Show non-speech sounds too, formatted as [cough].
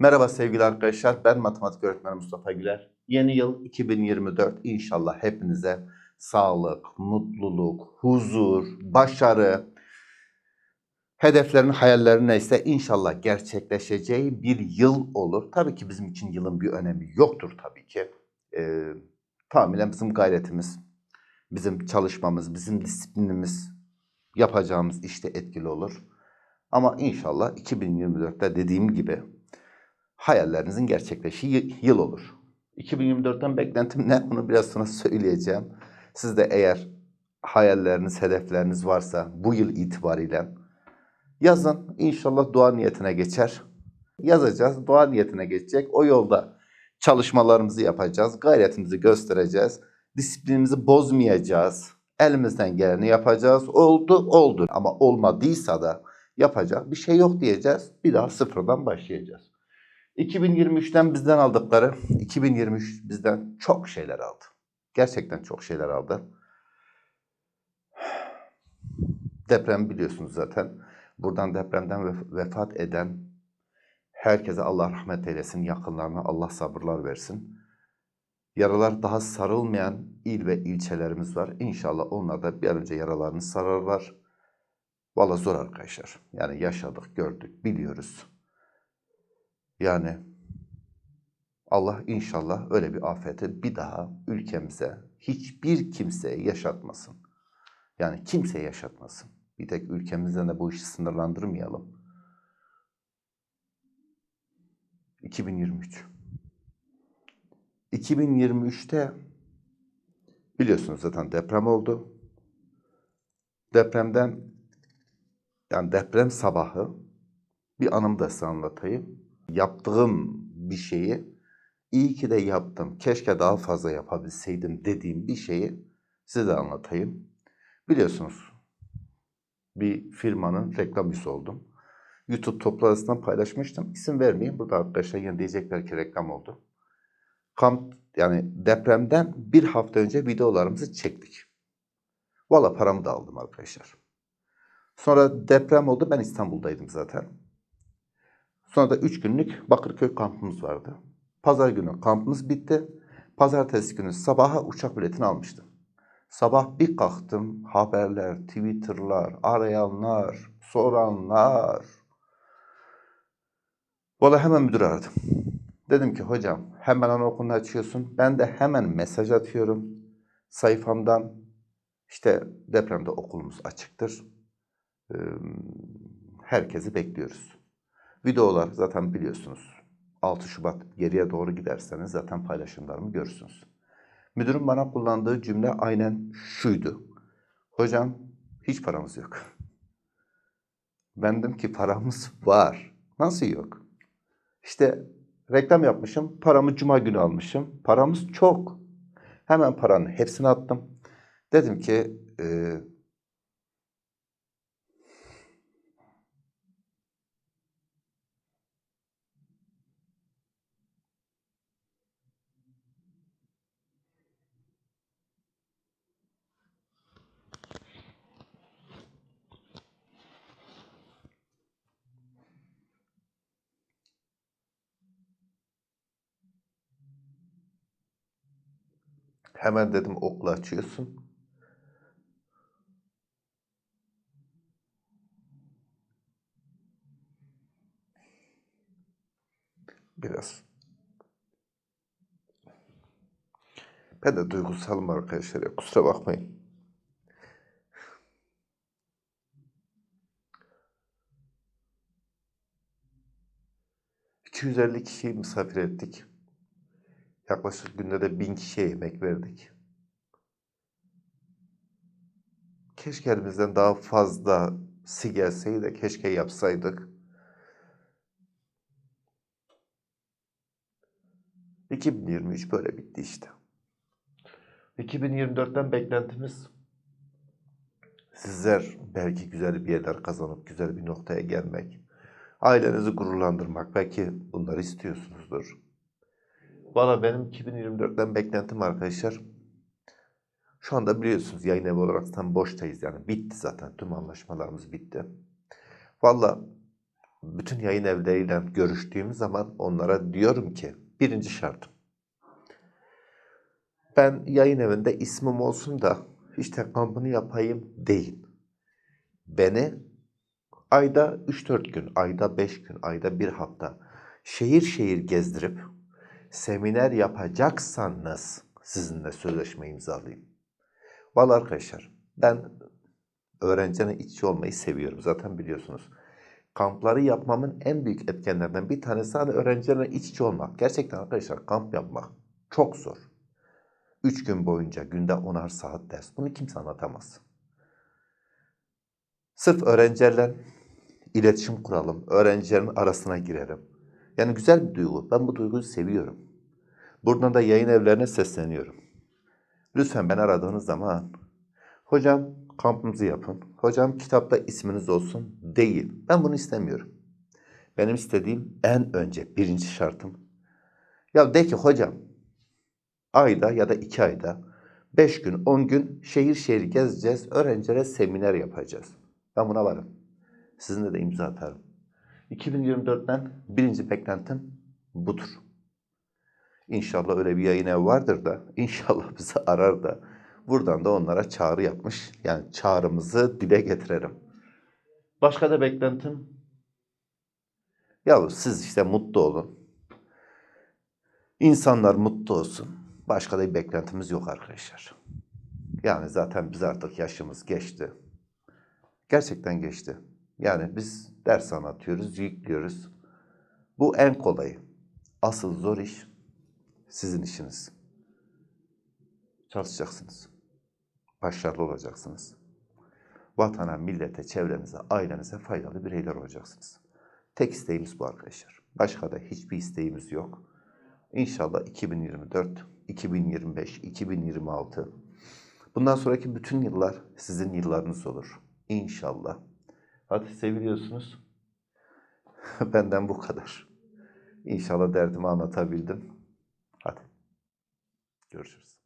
Merhaba sevgili arkadaşlar. Ben matematik öğretmeni Mustafa Güler. Yeni yıl 2024 inşallah hepinize sağlık, mutluluk, huzur, başarı, hedeflerin, hayallerin neyse inşallah gerçekleşeceği bir yıl olur. Tabii ki bizim için yılın bir önemi yoktur tabii ki. Ee, tamamen bizim gayretimiz, bizim çalışmamız, bizim disiplinimiz, yapacağımız işte etkili olur. Ama inşallah 2024'te dediğim gibi hayallerinizin gerçekleştiği yıl olur. 2024'ten beklentim ne? Bunu biraz sonra söyleyeceğim. Siz de eğer hayalleriniz, hedefleriniz varsa bu yıl itibariyle yazın. İnşallah dua niyetine geçer. Yazacağız, dua niyetine geçecek. O yolda çalışmalarımızı yapacağız, gayretimizi göstereceğiz. Disiplinimizi bozmayacağız. Elimizden geleni yapacağız. Oldu, oldu. Ama olmadıysa da yapacak bir şey yok diyeceğiz. Bir daha sıfırdan başlayacağız. 2023'ten bizden aldıkları, 2023 bizden çok şeyler aldı. Gerçekten çok şeyler aldı. Deprem biliyorsunuz zaten. Buradan depremden vef- vefat eden herkese Allah rahmet eylesin, yakınlarına Allah sabırlar versin. Yaralar daha sarılmayan il ve ilçelerimiz var. İnşallah onlar da bir an önce yaralarını sararlar. Valla zor arkadaşlar. Yani yaşadık, gördük, biliyoruz. Yani Allah inşallah öyle bir afeti bir daha ülkemize hiçbir kimseye yaşatmasın. Yani kimseye yaşatmasın. Bir tek ülkemizden de bu işi sınırlandırmayalım. 2023. 2023'te biliyorsunuz zaten deprem oldu. Depremden yani deprem sabahı bir anımı da size anlatayım. Yaptığım bir şeyi iyi ki de yaptım. Keşke daha fazla yapabilseydim dediğim bir şeyi size de anlatayım. Biliyorsunuz bir firmanın reklam üyesi oldum. YouTube toplantılarından paylaşmıştım. İsim vermeyeyim. Burada arkadaşlar yine diyecekler ki reklam oldu. Kamp yani depremden bir hafta önce videolarımızı çektik. Valla paramı da aldım arkadaşlar. Sonra deprem oldu. Ben İstanbul'daydım zaten. Sonra da 3 günlük Bakırköy kampımız vardı. Pazar günü kampımız bitti. Pazartesi günü sabaha uçak biletini almıştım. Sabah bir kalktım. Haberler, Twitter'lar, arayanlar, soranlar. Valla hemen müdür aradım. Dedim ki hocam hemen anaokulunu açıyorsun. Ben de hemen mesaj atıyorum. Sayfamdan işte depremde okulumuz açıktır. Herkesi bekliyoruz. Videolar zaten biliyorsunuz. 6 Şubat geriye doğru giderseniz zaten paylaşımlarımı görürsünüz. Müdürün bana kullandığı cümle aynen şuydu. Hocam hiç paramız yok. Ben dedim ki paramız var. Nasıl yok? İşte reklam yapmışım. Paramı cuma günü almışım. Paramız çok. Hemen paranın hepsini attım. Dedim ki e, hemen dedim okulu açıyorsun. Biraz. Ben de duygusalım arkadaşlar ya kusura bakmayın. ...250 kişiyi misafir ettik. Yaklaşık günde de 1000 kişiye yemek verdik. Keşke elimizden daha fazlası gelseydi de keşke yapsaydık. 2023 böyle bitti işte. 2024'ten beklentimiz sizler belki güzel bir yerler kazanıp güzel bir noktaya gelmek, ailenizi gururlandırmak belki bunları istiyorsunuzdur. Valla benim 2024'ten beklentim arkadaşlar şu anda biliyorsunuz yayın evi olarak tam boştayız yani bitti zaten tüm anlaşmalarımız bitti. Valla bütün yayın evleriyle görüştüğüm zaman onlara diyorum ki birinci şartım. Ben yayın evinde ismim olsun da işte kampını yapayım değil. Beni ayda 3-4 gün, ayda 5 gün, ayda bir hafta şehir şehir gezdirip seminer yapacaksanız sizinle sözleşme imzalayayım. Vallahi arkadaşlar ben öğrencine iççi olmayı seviyorum zaten biliyorsunuz. Kampları yapmamın en büyük etkenlerinden bir tanesi hani öğrencilerle iç içe olmak. Gerçekten arkadaşlar kamp yapmak çok zor. 3 gün boyunca günde 10'ar saat ders. Bunu kimse anlatamaz. Sırf öğrencilerle iletişim kuralım. Öğrencilerin arasına girerim. Yani güzel bir duygu. Ben bu duyguyu seviyorum. Buradan da yayın evlerine sesleniyorum. Lütfen ben aradığınız zaman hocam kampımızı yapın. Hocam kitapta isminiz olsun. Değil. Ben bunu istemiyorum. Benim istediğim en önce birinci şartım. Ya de ki hocam ayda ya da iki ayda beş gün, on gün şehir şehir gezeceğiz. Öğrencilere seminer yapacağız. Ben buna varım. Sizinle de imza atarım. 2024'ten birinci beklentim budur. İnşallah öyle bir yayın evi vardır da [laughs] inşallah bizi arar da buradan da onlara çağrı yapmış. Yani çağrımızı dile getirelim. Başka da beklentim ya siz işte mutlu olun. İnsanlar mutlu olsun. Başka da bir beklentimiz yok arkadaşlar. Yani zaten biz artık yaşımız geçti. Gerçekten geçti. Yani biz ders anlatıyoruz, yüklüyoruz. Bu en kolayı. Asıl zor iş sizin işiniz. Çalışacaksınız. Başarılı olacaksınız. Vatana, millete, çevrenize, ailenize faydalı bireyler olacaksınız. Tek isteğimiz bu arkadaşlar. Başka da hiçbir isteğimiz yok. İnşallah 2024, 2025, 2026 bundan sonraki bütün yıllar sizin yıllarınız olur. İnşallah. Hadi seviliyorsunuz. [laughs] Benden bu kadar. İnşallah derdimi anlatabildim. Hadi. Görüşürüz.